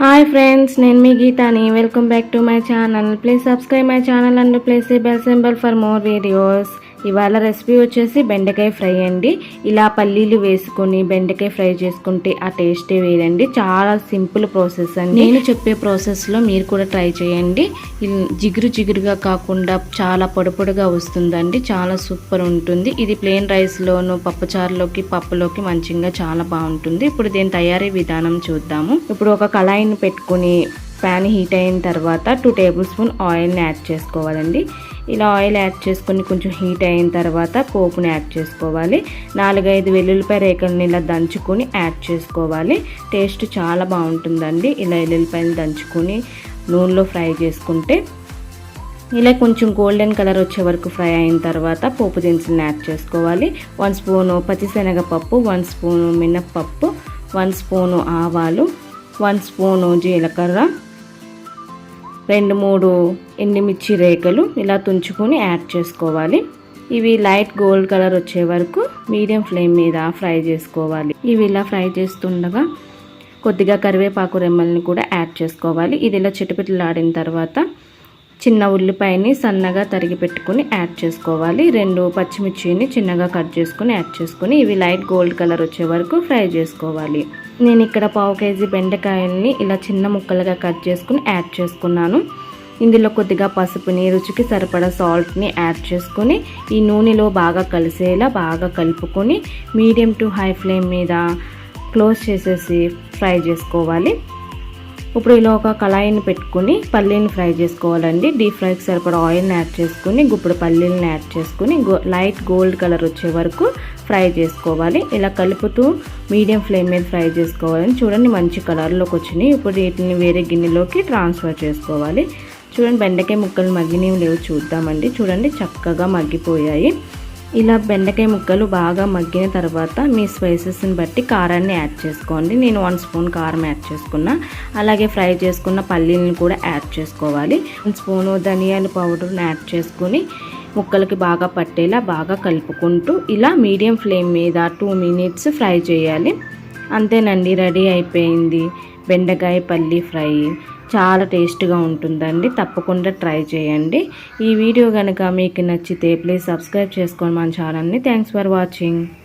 Hi friends నేను మీ గీతాని. Welcome back to my channel. Please subscribe my channel and please bell symbol for more videos. ఇవాళ recipe వచ్చేసి బెండకాయ fry అండి. ఇలా పల్లీలు వేసుకొని బెండకాయ ఫ్రై చేసుకుంటే ఆ టేస్టే వేరండి. చాలా సింపుల్ ప్రాసెస్ అండి. నేను చెప్పే ప్రాసెస్లో మీరు కూడా ట్రై చేయండి. జిగురు జిగురుగా కాకుండా చాలా పొడపొడిగా వస్తుందండి. చాలా సూపర్ ఉంటుంది. ఇది ప్లెయిన్ రైస్లోను పప్పుచారులోకి పప్పులోకి మంచిగా చాలా బాగుంటుంది. ఇప్పుడు దీని తయారీ విధానం చూద్దాము. ఇప్పుడు ఒక కళాయిని పెట్టుకుని ప్యాన్ హీట్ అయిన తర్వాత టూ టేబుల్ స్పూన్ ఆయిల్ని యాడ్ చేసుకోవాలండి. ఇలా ఆయిల్ యాడ్ చేసుకొని కొంచెం హీట్ అయిన తర్వాత పోపుని యాడ్ చేసుకోవాలి. నాలుగైదు వెల్లుల్లిపాయ రేఖల్ని ఇలా దంచుకొని యాడ్ చేసుకోవాలి. టేస్ట్ చాలా బాగుంటుందండి. ఇలా వెల్లుల్లిపాయలు దంచుకొని నూనెలో ఫ్రై చేసుకుంటే ఇలా కొంచెం గోల్డెన్ కలర్ వచ్చే వరకు ఫ్రై అయిన తర్వాత పోపు దినుసులను యాడ్ చేసుకోవాలి. వన్ స్పూను పచ్చిశనగపప్పు వన్ స్పూను మినప్పప్పు వన్ స్పూను ఆవాలు వన్ స్పూను జీలకర్ర రెండు మూడు ఎండుమిర్చి రేఖలు ఇలా తుంచుకొని యాడ్ చేసుకోవాలి. ఇవి లైట్ గోల్డ్ కలర్ వచ్చే వరకు మీడియం ఫ్లేమ్ మీద ఫ్రై చేసుకోవాలి. ఇవి ఇలా ఫ్రై చేస్తుండగా కొద్దిగా కరివేపాకు రెమ్మల్ని కూడా యాడ్ చేసుకోవాలి. ఇది ఇలా చిటపిటలాడిన తర్వాత చిన్న ఉల్లిపాయని సన్నగా తరిగి పెట్టుకుని యాడ్ చేసుకోవాలి. రెండు పచ్చిమిర్చిని చిన్నగా కట్ చేసుకుని యాడ్ చేసుకుని ఇవి లైట్ గోల్డ్ కలర్ వచ్చే వరకు ఫ్రై చేసుకోవాలి. నేను ఇక్కడ పావు కేజీ బెండకాయల్ని ఇలా చిన్న ముక్కలుగా కట్ చేసుకుని యాడ్ చేసుకున్నాను. ఇందులో కొద్దిగా పసుపుని రుచికి సరిపడా సాల్ట్ని యాడ్ చేసుకొని ఈ నూనెలో బాగా కలిసేలా బాగా కలుపుకొని మీడియం టు హై ఫ్లేమ్ మీద క్లోజ్ చేసేసి ఫ్రై చేసుకోవాలి. ఇప్పుడు ఇలా ఒక కళాయిని పెట్టుకుని పల్లీని ఫ్రై చేసుకోవాలండి. డీప్ ఫ్రైకి సరిపడా ఆయిల్ని యాడ్ చేసుకుని గుప్పుడు పల్లీలను యాడ్ చేసుకుని గో లైట్ గోల్డ్ కలర్ వచ్చే వరకు ఫ్రై చేసుకోవాలి. ఇలా కలుపుతూ మీడియం ఫ్లేమ్ మీద ఫ్రై చేసుకోవాలని చూడండి మంచి కలర్లోకి వచ్చినాయి. ఇప్పుడు వీటిని వేరే గిన్నెలోకి ట్రాన్స్ఫర్ చేసుకోవాలి. చూడండి బెండకాయ ముక్కలు మగ్గినవి లేవు చూద్దామండి. చూడండి చక్కగా మగ్గిపోయాయి. ఇలా బెండకాయ ముక్కలు బాగా మగ్గిన తర్వాత మీ స్పైసెస్ని బట్టి కారాన్ని యాడ్ చేసుకోండి. నేను వన్ స్పూన్ కారం యాడ్ చేసుకున్నా. అలాగే ఫ్రై చేసుకున్న పల్లీలను కూడా యాడ్ చేసుకోవాలి. వన్ స్పూను ధనియాల పౌడర్ని యాడ్ చేసుకొని ముక్కలకి బాగా పట్టేలా బాగా కలుపుకుంటూ ఇలా మీడియం ఫ్లేమ్ మీద టూ మినిట్స్ ఫ్రై చేయాలి. అంతేనండి రెడీ అయిపోయింది. బెండకాయ పల్లి ఫ్రై. చాలా టేస్ట్గా ఉంటుందండి. తప్పకుండా ట్రై చేయండి. ఈ వీడియో కనుక మీకు నచ్చితే ప్లీజ్ సబ్స్క్రైబ్ చేసుకోండి మన ఛానల్ని. Thanks for watching.